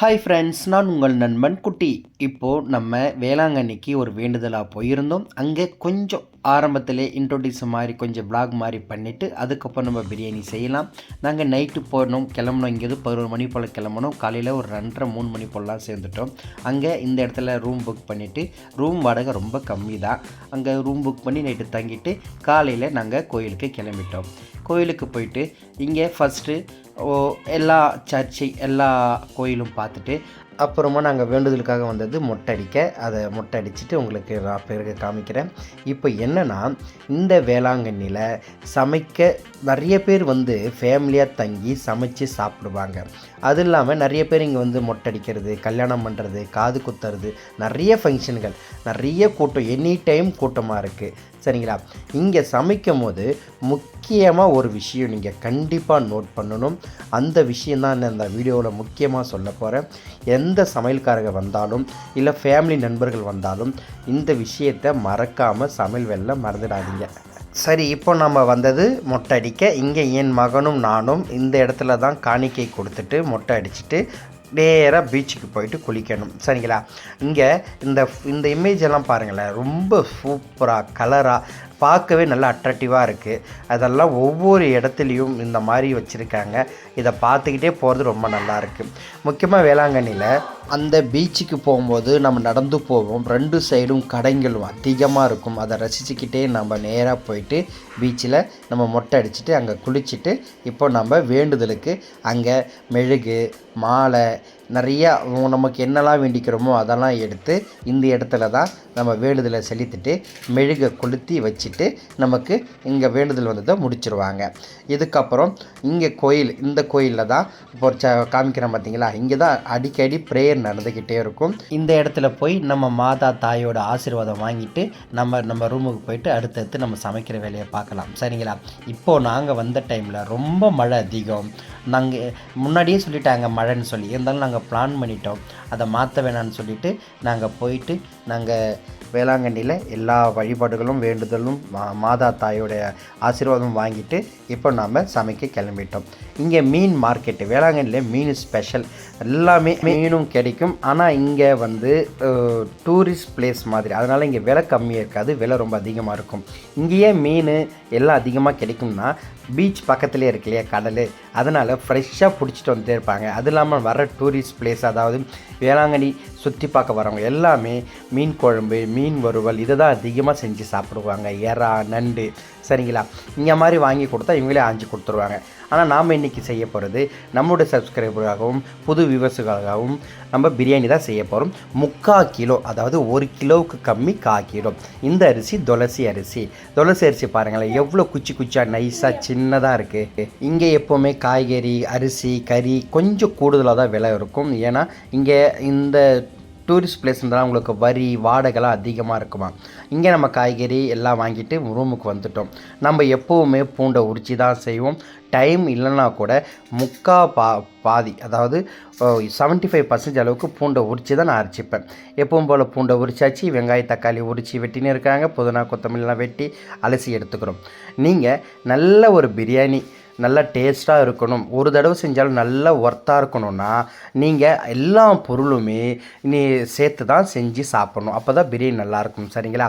Hi friends நான் உங்கள் நண்பன் குட்டி. இப்போது நம்ம வேளாங்கண்ணிக்கு ஒரு வேண்டுதலாக போயிருந்தோம். அங்கே கொஞ்சம் ஆரம்பத்திலே இன்ட்ரோடியூஸ் மாதிரி கொஞ்சம் ப்ளாக் மாதிரி பண்ணிவிட்டு அதுக்கப்புறம் நம்ம பிரியாணி செய்யலாம். நாங்கள் நைட்டு போனோம் கிளம்பணும் இங்கேருந்து பதினோரு மணி போல் கிளம்பணும் காலையில் ஒரு ரெண்டரை மூணு மணி போலலாம் சேர்ந்துட்டோம். அங்கே இந்த இடத்துல ரூம் புக் பண்ணிவிட்டு ரூம் வாடகை ரொம்ப கம்மி தான் அங்கே ரூம் புக் பண்ணி நைட்டு தங்கிட்டு காலையில் நாங்கள் கோயிலுக்கு கிளம்பிட்டோம். கோயிலுக்கு போயிட்டு இங்கே ஃபஸ்ட்டு எல்லா சர்ச்சை எல்லா கோயிலும் பார்த்துட்டு அப்புறமா நாங்கள் வேண்டுதலுக்காக வந்தது மொட்டை அடிக்க அதை மொட்டை அடிச்சுட்டு உங்களுக்கு நான் பிறகு காமிக்கிறேன். இப்போ என்னென்னா இந்த வேளாங்கண்ணியில் சமைக்க நிறைய பேர் வந்து ஃபேமிலியாக தங்கி சமைச்சு சாப்பிடுவாங்க. அது இல்லாமல் நிறைய பேர் இங்கே வந்து மொட்டை அடிக்கிறது கல்யாணம் பண்ணுறது காது குத்துறது நிறைய ஃபங்க்ஷன்கள் நிறைய கூட்டம் எனி டைம் கூட்டமாக இருக்குது சரிங்களா? இங்கே சமைக்கும் போது முக்கியமாக ஒரு விஷயம் நீங்கள் கண்டிப்பாக நோட் பண்ணணும். அந்த விஷயந்தான் நான் இந்த வீடியோவில் முக்கியமாக சொல்ல போகிறேன் எந்த சமையல்காரங்க வந்தாலும் இல்லை ஃபேமிலி நண்பர்கள் வந்தாலும் இந்த விஷயத்தை மறக்காமல் சமையல் வெளில மறந்துடாதீங்க. சரி இப்போ நம்ம வந்தது மொட்டை அடிக்க. இங்கே என் மகனும் நானும் இந்த இடத்துல தான் காணிக்கை கொடுத்துட்டு மொட்டை அடிச்சுட்டு நேராக பீச்சுக்கு போயிட்டு குளிக்கணும். சரிங்களா? இங்கே இந்த இந்த இமேஜ் எல்லாம் பாருங்களேன். ரொம்ப சூப்பராக கலராக பார்க்கவே நல்லா அட்ராக்டிவாக இருக்குது அதெல்லாம் ஒவ்வொரு இடத்துலையும் இந்த மாதிரி வச்சுருக்காங்க. இதை பார்த்துக்கிட்டே போகிறது ரொம்ப நல்லா இருக்குது முக்கியமாக வேளாங்கண்ணியில் அந்த பீச்சுக்கு போகும்போது நம்ம நடந்து போவோம். ரெண்டு சைடும் கடைகளும் அதிகமாக இருக்கும். அதை ரசிச்சுக்கிட்டே நம்ம நேராக போயிட்டு பீச்சில் நம்ம மொட்டை அடிச்சுட்டு அங்கே குளிச்சுட்டு இப்போ நம்ம வேண்டுதலுக்கு அங்கே மெழுகு மாலை நிறையா நமக்கு என்னெல்லாம் வேண்டிக்கிறோமோ அதெல்லாம் எடுத்து இந்த இடத்துல தான் நம்ம வேண்டுதலை செலுத்திட்டு மெழுகை கொளுத்தி வச்சுட்டு நமக்கு இங்கே வேண்டுதல் வந்ததை முடிச்சிருவாங்க. இதுக்கப்புறம் இங்கே கோயில் இந்த கோயிலில் தான் இப்போ ச காமிக்கிறேன் பார்த்தீங்களா? இங்கே தான் அடிக்கடி ப்ரேயர் நடந்துக்கிட்டே இருக்கும். இந்த இடத்துல போய் நம்ம மாதா தாயோட ஆசீர்வாதம் வாங்கிட்டு நம்ம நம்ம ரூமுக்கு போயிட்டு அடுத்தடுத்து நம்ம சமைக்கிற வேலையை பார்க்கலாம். சரிங்களா? இப்போது நாங்கள் வந்த டைமில் ரொம்ப மழை அதிகம். நாங்கள் முன்னாடியே சொல்லிட்டாங்க மழைன்னு சொல்லி. இருந்தாலும் நாங்கள் பிளான் பண்ணிட்டோம். அதை மாற்ற வேணாம்னு சொல்லிட்டு நாங்கள் போயிட்டு நாங்கள் வேளாங்கண்ணியில் எல்லா வழிபாடுகளும் வேண்டுதலும் மா- மாதா தாயோடைய ஆசீர்வாதம் வாங்கிட்டு இப்போ நாம் சமைக்க கிளம்பிட்டோம். இங்கே மீன் மார்க்கெட்டு வேளாங்கண்ணியில் மீன் ஸ்பெஷல் எல்லாமே மீனும் கிடைக்கும். ஆனால் இங்கே வந்து டூரிஸ்ட் பிளேஸ் மாதிரி. அதனால் இங்கே விலை கம்மியாக இருக்காது. விலை ரொம்ப அதிகமாக இருக்கும். இங்கேயே மீன் எல்லாம் அதிகமாக கிடைக்கும்னா பீச் பக்கத்துலேயே இருக்கு இல்லையா கடல். அதனால் ஃப்ரெஷ்ஷாக பிடிச்சிட்டு வந்துட்டே இருப்பாங்க. அது இல்லாமல் வர டூரிஸ்ட் பிளேஸ் அதாவது வேளாங்கண்ணி சுற்றி பார்க்க வரவங்க எல்லாமே மீன் குழம்பு மீன் வறுவல் இதை தான் அதிகமாக செஞ்சு சாப்பிடுவாங்க. எறா நண்டு சரிங்களா? இந்த மாதிரி வாங்கி கொடுத்தா இவங்களே ஆஞ்சு கொடுத்துருவாங்க. ஆனால் நாம் இன்றைக்கி செய்ய போகிறது நம்மளுடைய சப்ஸ்கிரைபராகவும் புது வியூவர்ஸுக்காகவும் நம்ம பிரியாணி தான் செய்ய போகிறோம் முக்கால் கிலோ அதாவது ஒரு கிலோவுக்கு கம்மி கா கிலோ. இந்த அரிசி துளசி அரிசி. துளசி அரிசி பாருங்களேன் எவ்வளோ குச்சி குச்சியாக நைஸாக சின்னதாக இருக்குது இங்கே எப்போவுமே காய்கறி அரிசி கறி கொஞ்சம் கூடுதலாக தான் விலை இருக்கும். ஏன்னா இங்கே இந்த டூரிஸ்ட் பிளேஸ்ன்றதால உங்களுக்கு வரி வாடகைலாம் அதிகமாக இருக்குமா? இங்கே நம்ம காய்கறி எல்லாம் வாங்கிட்டு ரூமுக்கு வந்துட்டோம். நம்ம எப்போவுமே பூண்டை உரிச்சு தான் செய்வோம். டைம் இல்லைன்னா கூட முக்கா பா பாதி அதாவது செவன்ட்டி ஃபைவ் பர்சன்டேஜ் அளவுக்கு பூண்டை உரித்து தான் நான் அரைச்சிப்பேன். எப்பவும் போல் பூண்டை உரிச்சாச்சு வெங்காய தக்காளி உரித்து வெட்டின்னு இருக்காங்க. புதினா கொத்தமல்லாம் வெட்டி அலசி எடுத்துக்கிறோம். நீங்கள் நல்ல ஒரு பிரியாணி நல்லா டேஸ்ட்டாக இருக்கணும். ஒரு தடவை செஞ்சாலும் நல்லா ஒர்த்தாக இருக்கணும்னா நீங்கள் எல்லா பொருளுமே நீ சேர்த்து தான் செஞ்சு சாப்பிடணும். அப்போ தான் பிரியாணி நல்லாயிருக்கும் சரிங்களா?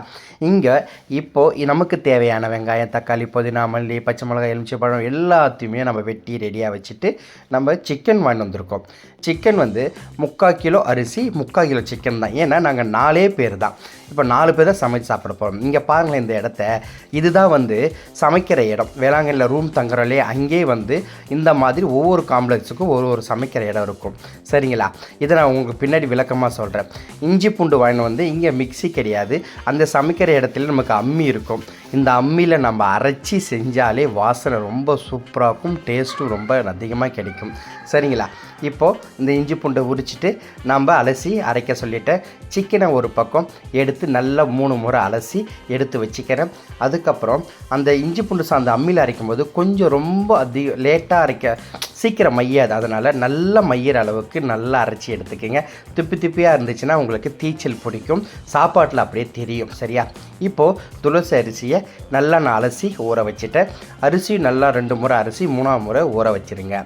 இங்கே இப்போது நமக்கு தேவையான வெங்காயம் தக்காளி புதினா மல்லி பச்சை மிளகாய் எலுமிச்சைப்பழம் எல்லாத்தையுமே நம்ம வெட்டி ரெடியாக வச்சுட்டு நம்ம சிக்கன் வாங்கி வந்திருக்கோம். சிக்கன் வந்து முக்கால் கிலோ அரிசி முக்கால் கிலோ சிக்கன் தான். ஏன்னா நாங்கள் நாலே பேர் தான். இப்போ நாலு பேர் தான் சமைச்சு சாப்பிட போகிறோம் இங்கே பாருங்களேன் இந்த இடத்த. இதுதான் வந்து சமைக்கிற இடம். வேளாங்கண்ணியில் ரூம் தங்குறோம்லே அங்கேயே வந்து இந்த மாதிரி ஒவ்வொரு காம்ப்ளெக்ஸுக்கும் ஒரு ஒரு சமைக்கிற இடம் இருக்கும். சரிங்களா? இதை நான் உங்களுக்கு பின்னாடி விளக்கமாக சொல்கிறேன் இஞ்சி பூண்டு வாங்கிட்டு வந்து இங்கே மிக்ஸி கிடையாது. அந்த சமைக்கிற இடத்துல நமக்கு அம்மி இருக்கும். இந்த அம்மியில் நம்ம அரைச்சி செஞ்சாலே வாசனை ரொம்ப சூப்பராக இருக்கும். டேஸ்ட்டும் ரொம்ப அதிகமாக கிடைக்கும். சரிங்களா? இப்போது இந்த இஞ்சி பூண்டை உரிச்சிட்டு நம்ம அலசி அரைக்க சொல்லிட்டேன். சிக்கனை ஒரு பக்கம் எடுத்து நல்லா மூணு முறை அலசி எடுத்து வச்சுக்கிறேன். அதுக்கப்புறம் அந்த இஞ்சி பூண்டு சார்ந்த அம்மியில் அரைக்கும் போது கொஞ்சம் ரொம்ப அதிக லேட்டாக அரைக்க சீக்கிரம் மையாது. அதனால் நல்லா மையிற அளவுக்கு நல்லா அரைச்சி எடுத்துக்கோங்க. திப்பி திப்பியாக இருந்துச்சுன்னா உங்களுக்கு தீச்சல் பிடிக்கும். சாப்பாட்டில் அப்படியே தெரியும். சரியா? இப்போது துளசி அரிசியை நல்லா நான் அலசி ஊற வச்சுட்டேன். அரிசி நல்லா ரெண்டு முறை அரிசி மூணாவது முறை ஊற வச்சுருங்க.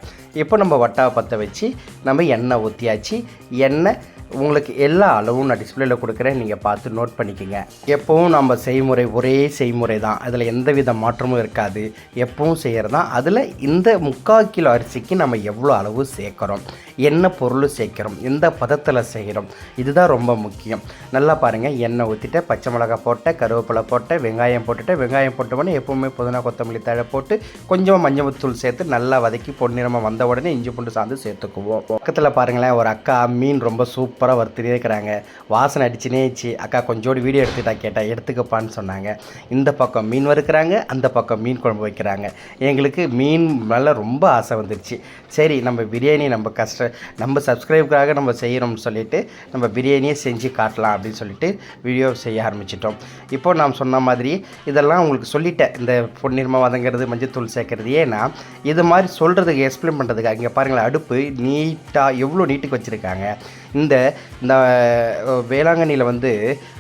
இப்போ நம்ம வட்டாவை பற்ற வச்சு நம்ம எண்ணெய் ஊற்றியாச்சு எண்ணெய் உங்களுக்கு எல்லா அளவும் நான் டிஸ்பிளேல கொடுக்குறேன். நீங்கள் பார்த்து நோட் பண்ணிக்கோங்க. எப்போவும் நம்ம செய்முறை ஒரே செய்முறை தான் அதில் எந்த வித மாற்றமும் இருக்காது. எப்பவும் செய்கிறது தான் அதில் இந்த முக்கால் கிலோ அரிசி அரிசிக்கு நம்ம எவ்வளோ அளவு சேர்க்குறோம்? என்ன பொருள் சேர்க்குறோம்? எந்த பதத்தில் செய்கிறோம்? இதுதான் ரொம்ப முக்கியம். நல்லா பாருங்கள் எண்ணெய் ஊற்றிட்டு பச்சை மிளகாய் போட்டேன் கருவேப்பிலை போட்டேன் வெங்காயம் போட்டுட்டு வெங்காயம் போட்ட எப்போவுமே புதினா கொத்தமல்லி தழை போட்டு கொஞ்சமாக மஞ்சள் தூள் சேர்த்து நல்லா வதக்கி பொன்னிறமாக வந்த உடனே இஞ்சி பூண்டு சாந்து சேர்த்துக்குவோம். பக்கத்தில் பாருங்களேன் ஒரு அக்கா மீன் ரொம்ப சூப்பராக வறுத்துட்டே இருக்கிறாங்க. வாசனை அடிச்சுனேச்சு அக்கா கொஞ்சோடு வீடியோ எடுத்துட்டா கேட்டால் எடுத்துக்கப்பான்னு சொன்னாங்க. இந்த பக்கம் மீன் வறுக்கிறாங்க அந்த பக்கம் மீன் குழம்பு வைக்கிறாங்க. எங்களுக்கு மீன் மேலே ரொம்ப ஆசை வந்துருச்சு. சரி நம்ம பிரியாணி நம்ம கஷ்ட நம்ம சப்ஸ்கிரைபுக்காக நம்ம செய்கிறோம்னு சொல்லிட்டு நம்ம பிரியாணியே செஞ்சு காட்டலாம் அப்படின்னு சொல்லிட்டு வீடியோ செய்ய ஆரம்பிச்சிட்டோம். இப்போது நான் சொன்ன மாதிரி இதெல்லாம் உங்களுக்கு சொல்லிட்டேன். இந்த பொன்னிறமாக வதங்கிறது மஞ்சத்தூள் சேர்க்கறது. ஏன்னா இது மாதிரி சொல்கிறதுக்கு எக்ஸ்பிளைன் பண்ணுறதுக்கு இங்கே பாருங்களேன் அடுப்பு நீட்டாக எவ்வளோ நீட்டுக்கு வச்சுருக்காங்க. இந்த இந்த வேளாங்கண்ணியில் வந்து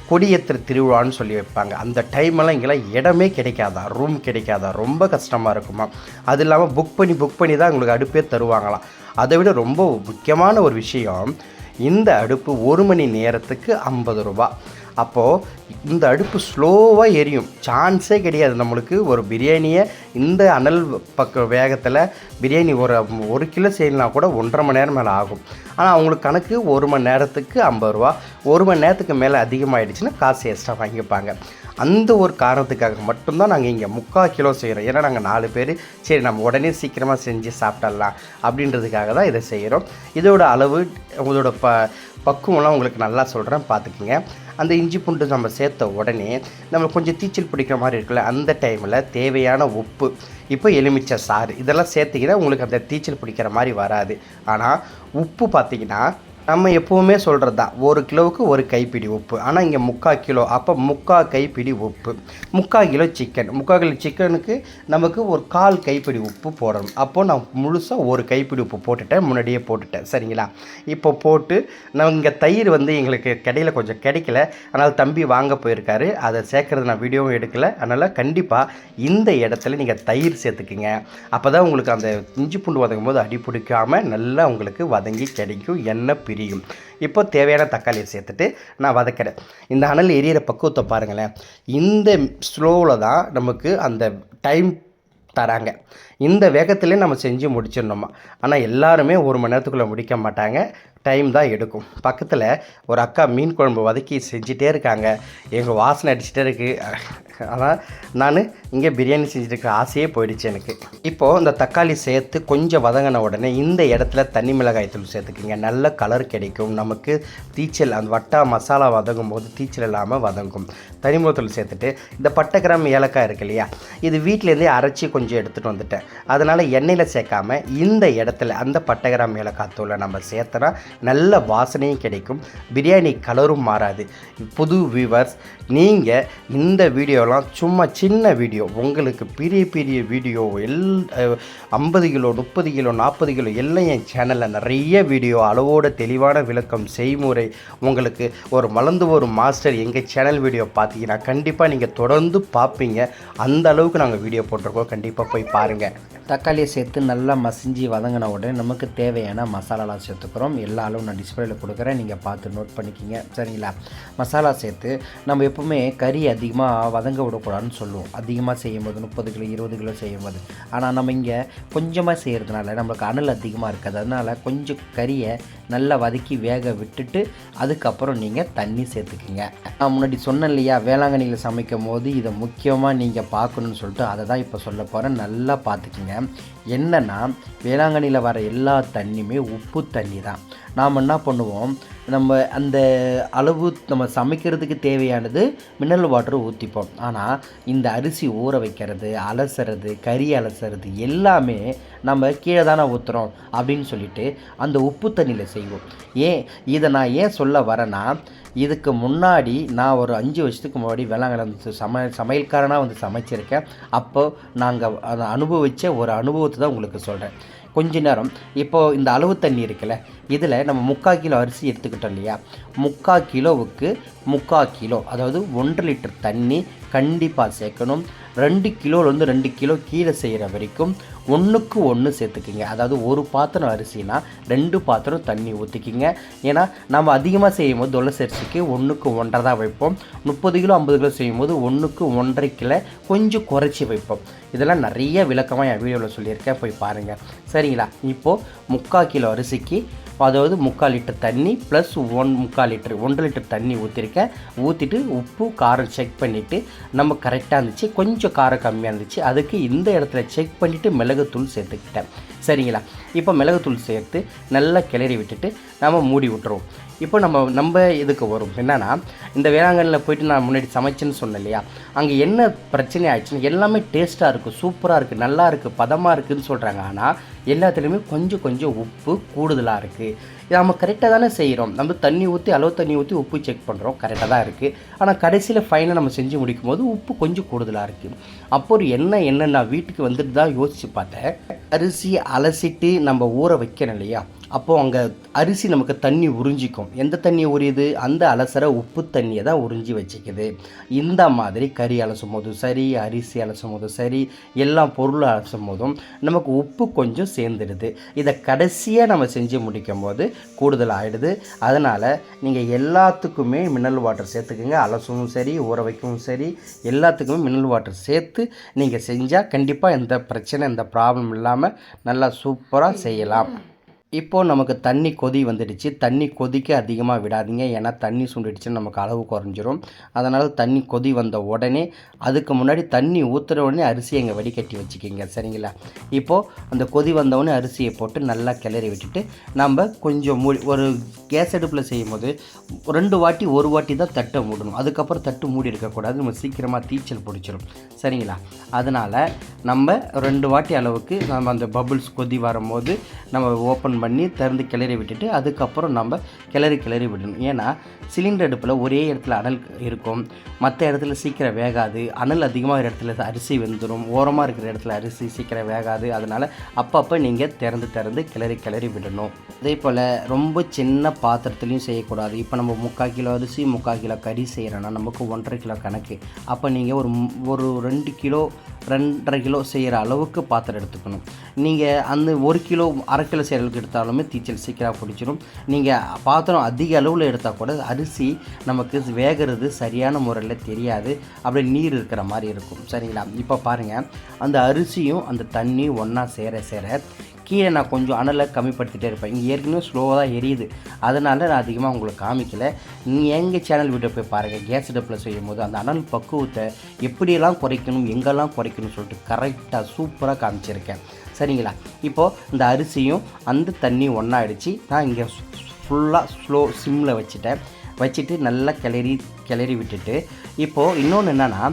கொடியேற்ற திருவிழான்னு சொல்லி வைப்பாங்க. அந்த டைமெல்லாம் இங்கெல்லாம் இடமே கிடைக்காதா? ரூம் கிடைக்காதா? ரொம்ப கஷ்டமாக இருக்குமா? அது இல்லாமல் புக் பண்ணி புக் பண்ணி தான் உங்களுக்கு அடுப்பே தருவாங்களாம் அதை விட ரொம்ப முக்கியமான ஒரு விஷயம் இந்த அடுப்பு ஒரு மணி நேரத்துக்கு ஐம்பது ரூபா அப்போது இந்த அடுப்பு ஸ்லோவாக எரியும். சான்ஸே கிடையாது நம்மளுக்கு ஒரு பிரியாணியை இந்த அனல் பக்க வேகத்தில் பிரியாணி ஒரு ஒரு கிலோ செய்யணும்னா கூட ஒன்றரை மணி நேரம் மேலே ஆகும். ஆனால் அவங்களுக்கு கணக்கு ஒரு மணி நேரத்துக்கு ஐம்பது ரூபா. ஒரு மணி நேரத்துக்கு மேலே அதிகமாகிடுச்சுன்னா காசு எக்ஸ்ட்ரா வாங்கிப்பாங்க. அந்த ஒரு காரணத்துக்காக மட்டும்தான் நாங்கள் இங்கே முக்கால் கிலோ செய்கிறோம் ஏன்னா நாங்கள் நாலு பேர் சரி நம்ம உடனே சீக்கிரமாக செஞ்சு சாப்பிடலாம் அப்படின்றதுக்காக தான் இதை செய்கிறோம் இதோட அளவு இதோட ப பக்குவம்லாம் உங்களுக்கு நல்லா சொல்கிறேன் பார்த்துக்குங்க அந்த இஞ்சி பூண்டு நம்ம சேர்த்த உடனே நம்ம கொஞ்சம் தீச்சல் பிடிக்கிற மாதிரி இருக்குல்ல அந்த டைமில் தேவையான உப்பு இப்போ எலுமிச்சை சாறு இதெல்லாம் சேர்த்திங்கன்னா உங்களுக்கு அந்த தீச்சல் பிடிக்கிற மாதிரி வராது. ஆனால் உப்பு பார்த்திங்கன்னா நம்ம எப்போவுமே சொல்கிறது தான் ஒரு கிலோவுக்கு ஒரு கைப்பிடி உப்பு. ஆனால் இங்கே முக்கால் கிலோ. அப்போ முக்கால் கைப்பிடி உப்பு. முக்கால் கிலோ சிக்கன் முக்கால் கிலோ சிக்கனுக்கு நமக்கு ஒரு கால் கைப்பிடி உப்பு போடணும். அப்போது நான் முழுசாக ஒரு கைப்பிடி உப்பு போட்டுட்டேன். முன்னாடியே போட்டுட்டேன். சரிங்களா? இப்போ போட்டு நான் இங்கே தயிர் வந்து எங்களுக்கு கடையில் கொஞ்சம் கிடைக்கல. அதனால் தம்பி வாங்க போயிருக்காரு. அதை சேர்க்குறது நான் வீடியோவும் எடுக்கல. அதனால் கண்டிப்பாக இந்த இடத்துல நீங்கள் தயிர் சேர்த்துக்குங்க. அப்போ தான் உங்களுக்கு அந்த இஞ்சி பூண்டு வதங்கும் போது அடி பிடிக்காமல் நல்லா உங்களுக்கு வதங்கி கிடைக்கும். எண்ணெய் பிரியும். இப்போ தேவையான தக்காளியை சேர்த்துட்டு நான் வதக்கிறேன். இந்த அனல் எரியிற பக்குவத்தை பாருங்களேன். இந்த ஸ்லோவில் தான் நமக்கு அந்த டைம் தராங்க. இந்த வேகத்திலே நம்ம செஞ்சு முடிச்சிடணுமா? ஆனால் எல்லாருமே ஒரு மணி நேரத்துக்குள்ளே முடிக்க மாட்டாங்க. டைம் தான் எடுக்கும். பக்கத்தில் ஒரு அக்கா மீன் குழம்பு வதக்கி செஞ்சிட்டே இருக்காங்க. எங்கள் வாசனை அடிச்சுட்டே இருக்குது ஆனால் நான் இங்கே பிரியாணி செஞ்சுட்டு இருக்க ஆசையே போயிடுச்சு எனக்கு. இப்போது இந்த தக்காளி சேர்த்து கொஞ்சம் வதங்கின உடனே இந்த இடத்துல தண்ணி மிளகாய் தூள் சேர்த்துக்குங்க. நல்ல கலர் கிடைக்கும். நமக்கு தீச்சல் அந்த வட்டா மசாலா வதங்கும் போது தீச்சல் இல்லாமல் வதங்கும். தனி மிளகாய் சேர்த்துட்டு இந்த பட்டை கிராம் ஏலக்காய் இருக்கு இல்லையா? இது வீட்டிலேருந்தே அரைச்சி கொஞ்சம் எடுத்துகிட்டு வந்துட்டேன். அதனால் எண்ணெயில் சேர்க்காம இந்த இடத்துல அந்த பட்டை கிராம் ஏலக்காய் தூளை நம்ம சேர்த்தனா நல்ல வாசனையும் கிடைக்கும். பிரியாணி கலரும் மாறாது. புது வியூவர்ஸ் நீங்கள் இந்த வீடியோலாம் சும்மா சின்ன வீடியோ உங்களுக்கு பெரிய பெரிய வீடியோ எல் ஐம்பது கிலோ முப்பது கிலோ நாற்பது கிலோ எல்லாம் என் சேனலில் நிறைய வீடியோ அளவோட தெளிவான விளக்கம் செய்முறை உங்களுக்கு ஒரு மலர்ந்து வரும் மாஸ்டர் எங்கள் சேனல் வீடியோ பார்த்தீங்கன்னா கண்டிப்பாக நீங்கள் தொடர்ந்து பார்ப்பீங்க. அந்த அளவுக்கு நாங்கள் வீடியோ போட்டிருக்கோம். கண்டிப்பாக போய் பாருங்கள் தக்காளியை சேர்த்து நல்லா மசிஞ்சு வதங்கின உடனே நமக்கு தேவையான மசாலாலாம் சேர்த்துக்கிறோம். எல்லா அளவு நான் டிஸ்பிளேயில் கொடுக்குறேன். நீங்கள் பார்த்து நோட் பண்ணிக்கிங்க. சரிங்களா? மசாலா சேர்த்து நம்ம எப்பவுமே கறி அதிகமாக வதங்க விடக்கூடாதுன்னு சொல்லுவோம். அதிகமாக செய்யும்போது முப்பது கிலோ இருபது கிலோ செய்யும்போது. ஆனால் நம்ம இங்கே கொஞ்சமாக செய்கிறதுனால நம்மளுக்கு அனல் அதிகமாக இருக்காது. அதனால் கொஞ்சம் கறியை நல்லா வதக்கி வேக விட்டுட்டு அதுக்கப்புறம் நீங்கள் தண்ணி சேர்த்துக்குங்க. நான் முன்னாடி சொன்னேன் இல்லையா? வேளாங்கண்ணியில் சமைக்கும் போது இதை முக்கியமாக நீங்கள் பார்க்கணுன்னு சொல்லிட்டு அதை தான் இப்போ சொல்ல போகிறேன் நல்லா பார்த்துக்குங்க. என்னென்னா வேளாங்கண்ணியில் வர எல்லா தண்ணியுமே உப்பு தண்ணி தான் நாம் என்ன பண்ணுவோம்? நம்ம அந்த அளவு நம்ம சமைக்கிறதுக்கு தேவையானது மினரல் வாட்டர் ஊற்றிப்போம் ஆனால் இந்த அரிசி ஊற வைக்கிறது அலசுறது கறி அலசுறது எல்லாமே நம்ம கீழே தானே ஊற்றுறோம் அப்படின்னு சொல்லிட்டு அந்த உப்பு தண்ணியில் செய்வோம். ஏன்? இதை நான் ஏன் சொல்ல வரேன்னா இதுக்கு முன்னாடி நான் ஒரு அஞ்சு வருஷத்துக்கு முன்னாடி வேளாங்கண்ணி வந்து சம சமையல்காரனாக வந்து சமைச்சிருக்கேன். அப்போ நாங்கள் அதை அனுபவித்த ஒரு அனுபவத்தை தான் உங்களுக்கு சொல்கிறேன் கொஞ்ச நேரம். இப்போது இந்த அளவு தண்ணி இருக்குல்ல இதில் நம்ம முக்கால் கிலோ அரிசி எடுத்துக்கிட்டோம் இல்லையா? முக்கால் கிலோவுக்கு முக்கால் கிலோ அதாவது ஒன்றரை லிட்டர் தண்ணி கண்டிப்பாக சேர்க்கணும். ரெண்டு கிலோலேருந்து ரெண்டு கிலோ கீழே செய்கிற வரைக்கும் ஒன்றுக்கு ஒன்று சேர்த்துக்கிங்க. அதாவது ஒரு பாத்திரம் அரிசினா ரெண்டு பாத்திரம் தண்ணி ஊற்றிக்கிங்க ஏன்னா நம்ம அதிகமாக செய்யும் போது துளசி அரிசிக்கு ஒன்றுக்கு ஒன்றரை தான் வைப்போம். முப்பது கிலோ ஐம்பது கிலோ செய்யும் போது ஒன்றுக்கு ஒன்றரை கிலோ கொஞ்சம் குறைச்சி வைப்போம். இதெல்லாம் நிறைய விளக்கமாக என் வீடியோவில் சொல்லியிருக்கேன். போய் பாருங்கள் சரிங்களா? இப்போது முக்கால் கிலோ அரிசிக்கு அதாவது முக்கால் லிட்டர் தண்ணி ப்ளஸ் ஒன் முக்கால் லிட்டர் ஒன்றரை லிட்டர் தண்ணி ஊற்றிருக்கேன் ஊற்றிட்டு உப்பு காரம் செக் பண்ணிவிட்டு நம்ம கரெக்டாக இருந்துச்சு. கொஞ்சம் காரம் கம்மியாக இருந்துச்சு. அதுக்கு இந்த இடத்துல செக் பண்ணிவிட்டு மிளகுத்தூள் சேர்த்துக்கிட்டேன். சரிங்களா? இப்போ மிளகுத்தூள் சேர்த்து நல்லா கிளறி விட்டுட்டு நம்ம மூடி விட்டுருவோம். இப்போ நம்ம நம்ம இதுக்கு வரும். என்னன்னா இந்த வேளாங்கண்ணில் போயிட்டு நான் முன்னாடி சமைச்சேன்னு சொன்னேன் இல்லையா? அங்கே என்ன பிரச்சனை ஆயிடுச்சுன்னு எல்லாமே டேஸ்ட்டாக இருக்குது சூப்பராக இருக்குது நல்லா இருக்குது பதமாக இருக்குதுன்னு சொல்கிறாங்க ஆனால் எல்லாத்துலேயுமே கொஞ்சம் கொஞ்சம் உப்பு கூடுதலாக இருக்குது இது நம்ம கரெக்டாக தானே செய்கிறோம் நம்ம தண்ணி ஊற்றி அளவு தண்ணி ஊற்றி உப்பு செக் பண்ணுறோம் கரெக்டாக தான் இருக்குது ஆனால் கடைசியில் ஃபைனாக நம்ம செஞ்சு முடிக்கும் போது உப்பு கொஞ்சம் கூடுதலாக இருக்குது அப்போ ஒரு என்ன என்ன நான் வீட்டுக்கு வந்துட்டு தான் யோசித்து பார்த்தேன். அரிசி அலசிட்டு நம்ம ஊற வைக்கணும் இல்லையா? அப்போது அங்கே அரிசி நமக்கு தண்ணி உறிஞ்சிக்கும். எந்த தண்ணி உரியுது? அந்த அலசர உப்பு தண்ணியை தான் உறிஞ்சி வச்சுக்குது. இந்த மாதிரி கறி அலசும் போதும் சரி அரிசி அலசும் போதும் சரி எல்லா பொருளும் அலசும் போதும் நமக்கு உப்பு கொஞ்சம் சேர்ந்துடுது. இதை கடைசியாக நம்ம செஞ்சு முடிக்கும் போது கூடுதல் ஆகிடுது அதனால் நீங்கள் எல்லாத்துக்குமே மினரல் வாட்டர் சேர்த்துக்குங்க. அலசவும் சரி ஊற வைக்கவும் சரி எல்லாத்துக்குமே மினரல் வாட்டர் சேர்த்து நீங்கள் செஞ்சால் கண்டிப்பாக எந்த பிரச்சனை எந்த ப்ராப்ளம் இல்லாமல் நல்லா சூப்பராக செய்யலாம். இப்போது நமக்கு தண்ணி கொதி வந்துடுச்சு. தண்ணி கொதிக்க அதிகமாக விடாதீங்க. ஏன்னா தண்ணி சுண்டிடுச்சுன்னு நமக்கு அளவு குறைஞ்சிரும். அதனால் தண்ணி கொதி வந்த உடனே அதுக்கு முன்னாடி தண்ணி ஊற்றுற உடனே அரிசியை எங்கள் வடிகட்டி வச்சுக்கிங்க. சரிங்களா? இப்போது அந்த கொதி வந்தவுடனே அரிசியை போட்டு நல்லா கிளறி விட்டுட்டு நம்ம கொஞ்சம் மூடி ஒரு கேஸ் அடுப்பில் செய்யும் போது ரெண்டு வாட்டி ஒரு வாட்டி தான் தட்டை மூடணும். அதுக்கப்புறம் தட்டு மூடி இருக்கக்கூடாது. நம்ம சீக்கிரமாக தீச்சல் பிடிச்சிரும். சரிங்களா? அதனால் நம்ம ரெண்டு வாட்டி அளவுக்கு நம்ம அந்த பபுள்ஸ் கொதி வரும்போது நம்ம ஓப்பன் பண்ணி திறந்து கிளறி விட்டுட்டு அதுக்கப்புறம் நம்ம கிளறி கிளறி விடணும். ஏன்னா சிலிண்டர் அடுப்பில் ஒரே இடத்துல அனல் இருக்கும். மற்ற இடத்துல சீக்கிரம் வேகாது. அனல் அதிகமாக இருக்கிற இடத்துல அரிசி வெந்துடும் ஓரமாக இருக்கிற இடத்துல அரிசி சீக்கிரம் வேகாது. அதனால் அப்பப்போ நீங்கள் திறந்து திறந்து கிளறி கிளறி விடணும். அதே போல் ரொம்ப சின்ன பாத்திரத்துலையும் செய்யக்கூடாது. இப்போ நம்ம முக்கால் கிலோ அரிசி முக்கால் கிலோ கறி செய்கிறோன்னா நமக்கு ஒன்றரை கிலோ கணக்கு. அப்போ நீங்கள் ஒரு ஒரு ரெண்டு கிலோ ரெண்டரை கிலோ செய்கிற அளவுக்கு பாத்திரம் எடுத்துக்கணும். நீங்கள் அந்த ஒரு கிலோ அரை கிலோ செய்கிற அளவுக்கு எடுத்தாலுமே தீச்சல் சீக்கிரம் பிடிச்சிரும். நீங்கள் பாத்திரம் அதிக அளவில் எடுத்தால் கூட அரிசி நமக்கு வேகிறது சரியான முறையில் தெரியாது. அப்படியே நீர் இருக்கிற மாதிரி இருக்கும். சரிங்களா? இப்போ பாருங்கள் அந்த அரிசியும் அந்த தண்ணி ஒன்றா சேர சேர கீழே நான் கொஞ்சம் அனலை கம்மிப்படுத்திட்டே இருப்பேன். இங்கே ஏற்கனவே ஸ்லோவாக தான் எரியுது. அதனால் நான் அதிகமாக உங்களுக்கு காமிக்கல. நீங்கள் எங்கள் சேனல் வீடியோ போய் பாருங்கள் கேஸ் அடுப்பில் செய்யும் போது அந்த அனல் பக்குவத்தை எப்படியெல்லாம் குறைக்கணும் எங்கெல்லாம் குறைக்கணும்னு சொல்லிட்டு கரெக்டாக சூப்பராக காமிச்சிருக்கேன். சரிங்களா? இப்போது இந்த அரிசியும் அந்த தண்ணி ஒன்றா அடித்து நான் இங்கே ஃபுல்லாக ஸ்லோ சிம்மில் வச்சுட்டேன். வச்சுட்டு நல்லா கிளறி கிளறி விட்டுட்டு இப்போது இன்னொன்று என்னென்னா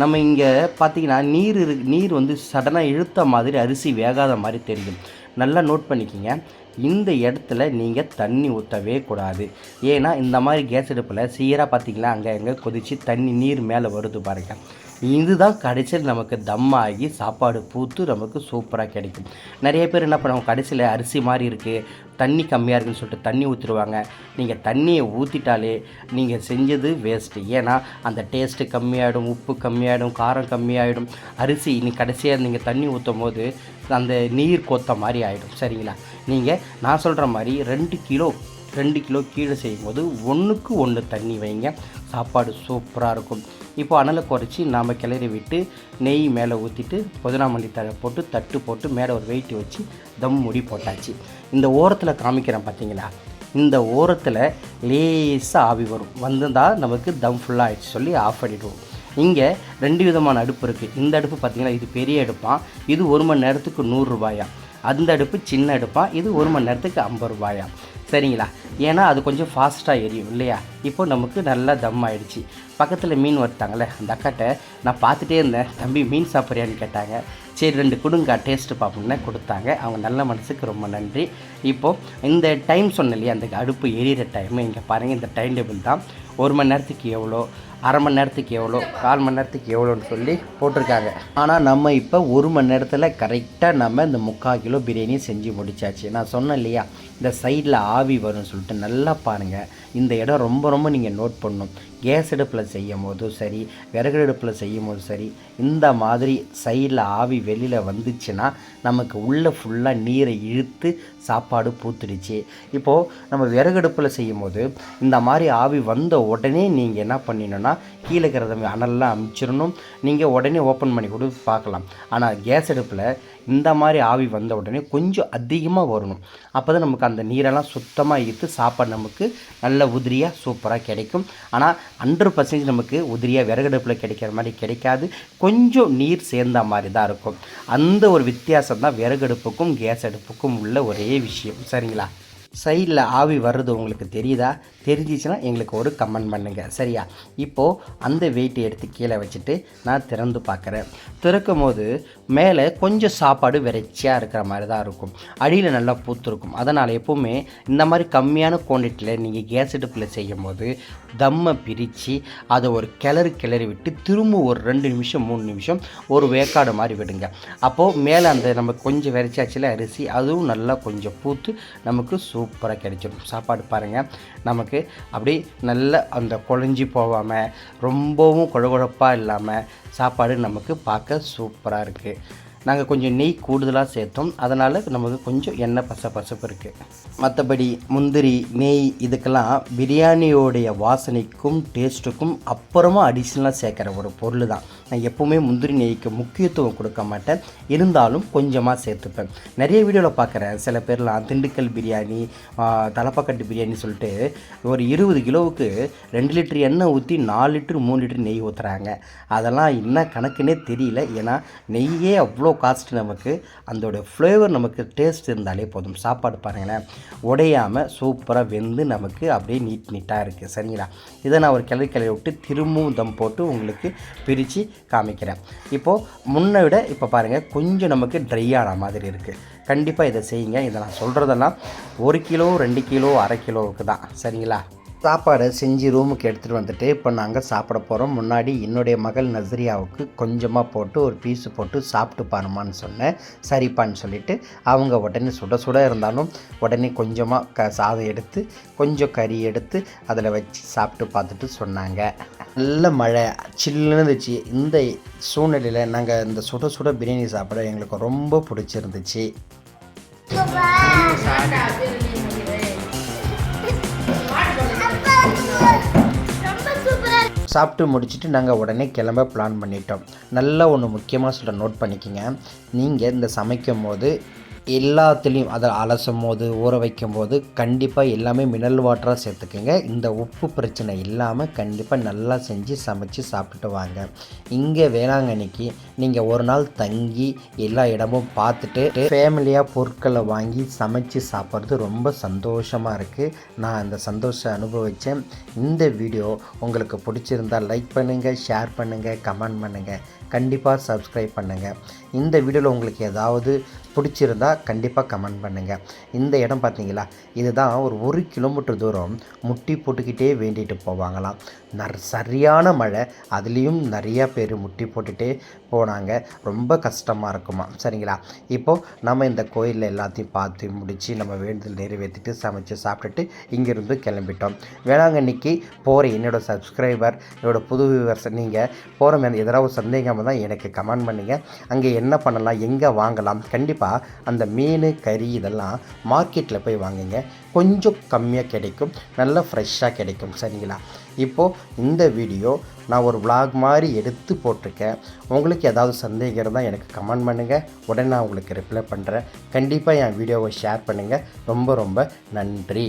நம்ம இங்கே பார்த்தீங்கன்னா நீர் இரு நீர் வந்து சடனாக இழுத்த மாதிரி அரிசி வேகாத மாதிரி தெரியும். நல்லா நோட் பண்ணிக்கிங்க. இந்த இடத்துல நீங்கள் தண்ணி ஊற்றவே கூடாது. ஏன்னா இந்த மாதிரி கேஸ் அடுப்பில் சீராக பார்த்தீங்களா அங்கே அங்கே கொதித்து தண்ணி நீர் மேலே வருது பாருங்கள் இதுதான் கடைசியில் நமக்கு தம் ஆகி சாப்பாடு பூத்து நமக்கு சூப்பராக கிடைக்கும். நிறைய பேர் என்ன பண்ணுவாங்க கடைசியில் அரிசி மாதிரி இருக்குது தண்ணி கம்மியாக இருக்குன்னு சொல்லிட்டு தண்ணி ஊற்றிடுவாங்க நீங்கள் தண்ணியை ஊற்றிட்டாலே நீங்கள் செஞ்சது வேஸ்ட்டு ஏன்னா அந்த டேஸ்ட்டு கம்மியாயிடும் உப்பு கம்மியாகிடும் காரம் கம்மியாயிடும். அரிசி நீ கடைசியாக நீங்கள் தண்ணி ஊற்றும் போது அந்த நீர் கொத்த மாதிரி ஆகிடும் சரிங்களா? நீங்கள் நான் சொல்கிற மாதிரி ரெண்டு கிலோ ரெண்டு கிலோ கீழே செய்யும்போது ஒன்றுக்கு ஒன்று தண்ணி வைங்க. சாப்பாடு சூப்பராக இருக்கும். இப்போ அனலை குறைச்சி நாம் கிளறி விட்டு நெய் மேலே ஊற்றிட்டு புதினா மல்லி தழை போட்டு தட்டு போட்டு மேலே ஒரு வெயிட் வச்சு தம் முடி போட்டாச்சு. இந்த ஓரத்தில் காமிக்கிறேன் பார்த்தீங்களா இந்த ஓரத்தில் லேசாக ஆவி வரும். வந்திருந்தால் நமக்கு தம் ஃபுல்லாக ஆயிடுச்சு சொல்லி ஆஃப் பண்ணிவிடுவோம் இங்கே ரெண்டு விதமான அடுப்பு இருக்குது இந்த அடுப்பு பார்த்திங்கன்னா இது பெரிய அடுப்பான் இது ஒரு மணி நேரத்துக்கு நூறுரூபாயா அந்த அடுப்பு சின்ன அடுப்பான் இது ஒரு மணி நேரத்துக்கு ஐம்பது ரூபாயா? சரிங்களா? ஏன்னா அது கொஞ்சம் ஃபாஸ்ட்டாக எரியும் இல்லையா? இப்போ நமக்கு நல்லா தம் ஆகிடுச்சி பக்கத்தில் மீன் வறுத்தாங்களே அந்த அக்காட்ட நான் பார்த்துட்டே இருந்தேன். தம்பி மீன் சாப்பிட்றியான்னு கேட்டாங்க. சரி ரெண்டு கொடுங்க டேஸ்ட்டு பார்ப்போம்னு கொடுத்தாங்க. அவங்க நல்ல மனசுக்கு ரொம்ப நன்றி. இப்போது இந்த டைம் சொன்ன இல்லையா அந்த அடுப்பு எரியிற டைம் இங்கே பாருங்கள் இந்த டைம் டேபிள் தான். ஒரு மணி நேரத்துக்கு எவ்வளோ அரை மணி நேரத்துக்கு எவ்வளோ கால் மணி நேரத்துக்கு எவ்வளோன்னு சொல்லி போட்டிருக்காங்க. ஆனால் நம்ம இப்போ ஒரு மணி நேரத்தில் கரெக்டாக நம்ம இந்த முக்கால் கிலோ பிரியாணி செஞ்சு முடிச்சாச்சு. நான் சொன்னேன் இல்லையா இந்த சைடில் ஆவி வரும்னு சொல்லிட்டு நல்லா பாருங்கள் இந்த இடம் ரொம்ப ரொம்ப நீங்கள் நோட் பண்ணணும். கேஸ் அடுப்பில் செய்யும் போதும் சரி விறகு அடுப்பில் செய்யும் போதும் சரி இந்த மாதிரி சைடில் ஆவி வெளியில் வந்துச்சுன்னா நமக்கு உள்ளே ஃபுல்லாக நீரை இழுத்து சாப்பாடு பூத்துடுச்சு. இப்போது நம்ம விறகு அடுப்பில் செய்யும் போது இந்த மாதிரி ஆவி வந்த உடனே நீங்கள் என்ன பண்ணிடணும்னா கீழே இருக்கிறத அனல்லாம் அமிச்சிடணும். நீங்கள் உடனே ஓப்பன் பண்ணி கூட பார்க்கலாம். ஆனால் கேஸ் அடுப்பில் இந்த மாதிரி ஆவி வந்த உடனே கொஞ்சம் அதிகமாக வரணும். அப்போ தான் நமக்கு அந்த நீரெல்லாம் சுத்தமாக இழுத்து சாப்பாடு நமக்கு நல்ல உதிரியாக சூப்பராக கிடைக்கும். ஆனால் ஹண்ட்ரட் பர்சன்டேஜ் நமக்கு உதிரியாக விறகடுப்பில் கிடைக்கிற மாதிரி கிடைக்காது. கொஞ்சம் நீர் சேர்ந்த மாதிரி தான் இருக்கும். அந்த ஒரு வித்தியாசம் தான் விறகடுப்புக்கும் கேஸ் அடுப்புக்கும் உள்ள ஒரே விஷயம். சரிங்களா? சைடில் ஆவி வர்றது உங்களுக்கு தெரியுதா? தெரிஞ்சிச்சுன்னா எங்களுக்கு ஒரு கமெண்ட் பண்ணுங்கள் சரியா? இப்போது அந்த வெயிட்டை எடுத்து கீழே வச்சுட்டு நான் திறந்து பார்க்குறேன். திறக்கும் போது மேலே கொஞ்சம் சாப்பாடு விரைச்சியாக இருக்கிற மாதிரி தான் இருக்கும். அடியில் நல்லா பூத்துருக்கும். அதனால் எப்போவுமே இந்த மாதிரி கம்மியான குவான்டிட்டியில் நீங்கள் கேஸ் அடுப்பில் செய்யும் போது தம்மை பிரித்து அதை ஒரு கிளறு கிளறி விட்டு திரும்ப ஒரு ரெண்டு நிமிஷம் மூணு நிமிஷம் ஒரு வேக்காடு மாதிரி விடுங்க. அப்போது மேலே அந்த நம்ம கொஞ்சம் வெறைச்சாச்சில் அரிசி அதுவும் நல்லா கொஞ்சம் பூத்து நமக்கு சு சூப்பராக கிடைச்சிடும் சாப்பாடு பாருங்கள் நமக்கு அப்படி நல்ல அந்த குழஞ்சி போகாமல் ரொம்பவும் குழகுழப்பாக இல்லாமல் சாப்பாடு நமக்கு பார்க்க சூப்பராக இருக்குது நாங்கள் கொஞ்சம் நெய் கூடுதலாக சேர்த்தோம். அதனால் நமக்கு கொஞ்சம் எண்ணெய் பச பசப்பு இருக்குது மற்றபடி முந்திரி நெய் இதுக்கெல்லாம் பிரியாணியோடைய வாசனைக்கும் டேஸ்ட்டுக்கும் அப்புறமா அடிஷ்னலாக சேர்க்குற ஒரு பொருள் தான் நான் எப்போவுமே முந்திரி நெய்க்கு முக்கியத்துவம் கொடுக்க மாட்டேன். இருந்தாலும் கொஞ்சமாக சேர்த்துப்பேன். நிறைய வீடியோவில் பார்க்குறேன் சில பேர்லாம் திண்டுக்கல் பிரியாணி தலப்பாக்கட்டு பிரியாணி சொல்லிட்டு ஒரு இருபது கிலோவுக்கு ரெண்டு லிட்டர் எண்ணெய் ஊற்றி நாலு லிட்டர் மூணு லிட்டர் நெய் ஊற்றுறாங்க அதெல்லாம் என்ன கணக்குன்னே தெரியல. ஏன்னா நெய்யே அவ்வளோ காஸ்ட் நமக்கு அதோட ஃப்ளேவர் நமக்கு டேஸ்ட் இருந்தாலே போதும். சாப்பாடு பாருங்களேன். உடையாமல் சூப்பராக வெந்து நமக்கு அப்படியே நீட் நீட்டாக இருக்குது சரிங்களா? இதை நான் ஒரு கிளறி கிளறி விட்டு திரும்பவும் தம் போட்டு உங்களுக்கு பிரித்து காமிக்கிறேன். இப்போது முன்னை விட இப்போ பாருங்கள் கொஞ்சம் நமக்கு ட்ரை ஆன மாதிரி இருக்குது கண்டிப்பாக இதை செய்யுங்க. இதை நான் சொல்கிறதெல்லாம் ஒரு கிலோ ரெண்டு கிலோ அரை கிலோவுக்கு தான். சரிங்களா? சாப்பாடை செஞ்சு ரூமுக்கு எடுத்துகிட்டு வந்துட்டு இப்போ நாங்கள் சாப்பிட போகிறோம் முன்னாடி என்னுடைய மகள் நஸ்ரியாவுக்கு கொஞ்சமாக போட்டு ஒரு பீஸு போட்டு சாப்பிட்டு பாருமான்னு சொன்னேன். சரிப்பான்னு சொல்லிட்டு அவங்க உடனே சுட சுட இருந்தாலும் உடனே கொஞ்சமாக க சாதம் எடுத்து கொஞ்சம் கறி எடுத்து அதில் வச்சு சாப்பிட்டு பார்த்துட்டு சொன்னாங்க. நல்ல மழை சில்லுன்னு இருந்துச்சு. இந்த சூழ்நிலையில் நாங்கள் இந்த சுட சுட பிரியாணி சாப்பிட எங்களுக்கு ரொம்ப பிடிச்சிருந்துச்சு. சாப்பிட்டு முடிச்சுட்டு நாங்கள் உடனே கிளம்ப பிளான் பண்ணிட்டோம். நல்லா ஒன்று முக்கியமாக சொல்ல நோட் பண்ணிக்கோங்க. நீங்கள் இந்த சமைக்கும் போது எல்லாத்துலேயும் அதை அலசும் போது ஊற வைக்கும் போது கண்டிப்பாக எல்லாமே மினரல் வாட்டராக சேர்த்துக்குங்க. இந்த உப்பு பிரச்சனை இல்லாமல் கண்டிப்பாக நல்லா செஞ்சு சமைச்சு சாப்பிட்டுட்டு வாங்க. இங்கே வேளாங்கண்ணிக்கு நீங்கள் ஒரு நாள் தங்கி எல்லா இடமும் பார்த்துட்டு ஃபேமிலியாக பொருட்களை வாங்கி சமைச்சு சாப்பிட்றது ரொம்ப சந்தோஷமாக இருக்குது நான் அந்த சந்தோஷம் அனுபவித்தேன் இந்த வீடியோ உங்களுக்கு பிடிச்சிருந்தா லைக் பண்ணுங்கள் ஷேர் பண்ணுங்கள் கமெண்ட் பண்ணுங்கள் கண்டிப்பாக சப்ஸ்கிரைப் பண்ணுங்கள் இந்த வீடியோவில் உங்களுக்கு ஏதாவது பிடிச்சிருந்தா கண்டிப்பாக கமெண்ட் பண்ணுங்கள் இந்த இடம் பார்த்தீங்களா இதுதான் ஒரு ஒரு கிலோமீட்டர் தூரம் முட்டி போட்டுக்கிட்டே வேண்டிட்டு போவாங்களாம். நர் சரியான மழை அதுலேயும் நிறையா பேர் முட்டி போட்டுகிட்டே போனாங்க. ரொம்ப கஷ்டமாக இருக்குமா? சரிங்களா? இப்போது நம்ம இந்த கோயிலில் எல்லாத்தையும் பார்த்து முடித்து நம்ம வேண்டுதல் நிறைவேற்றிட்டு சமைச்சு சாப்பிட்டுட்டு இங்கேருந்து கிளம்பிட்டோம். வேளாங்கண்ணிக்கு போகிற என்னோடய சப்ஸ்கிரைபர் என்னோடய புது வியூவர்ஸ் நீங்கள் போகிற மாதிரி எதாவது சந்தேகமாக தான் எனக்கு கமெண்ட் பண்ணுங்கள் அங்கே என்ன பண்ணலாம் எங்கே வாங்கலாம்? கண்டிப்பாக அந்த மீன் கறி இதெல்லாம் மார்க்கெட்டில் போய் வாங்குங்க. கொஞ்சம் கம்மியாக கிடைக்கும். நல்லா ஃப்ரெஷ்ஷாக கிடைக்கும். சரிங்களா? இப்போது இந்த வீடியோ நான் ஒரு விளாக் மாதிரி எடுத்து போட்டிருக்கேன். உங்களுக்கு ஏதாவது சந்தேகம் இருந்தால் எனக்கு கமெண்ட் பண்ணுங்கள் உடனே நான் உங்களுக்கு ரிப்ளை பண்ணுறேன் கண்டிப்பாக என் வீடியோவை ஷேர் பண்ணுங்கள் ரொம்ப ரொம்ப நன்றி.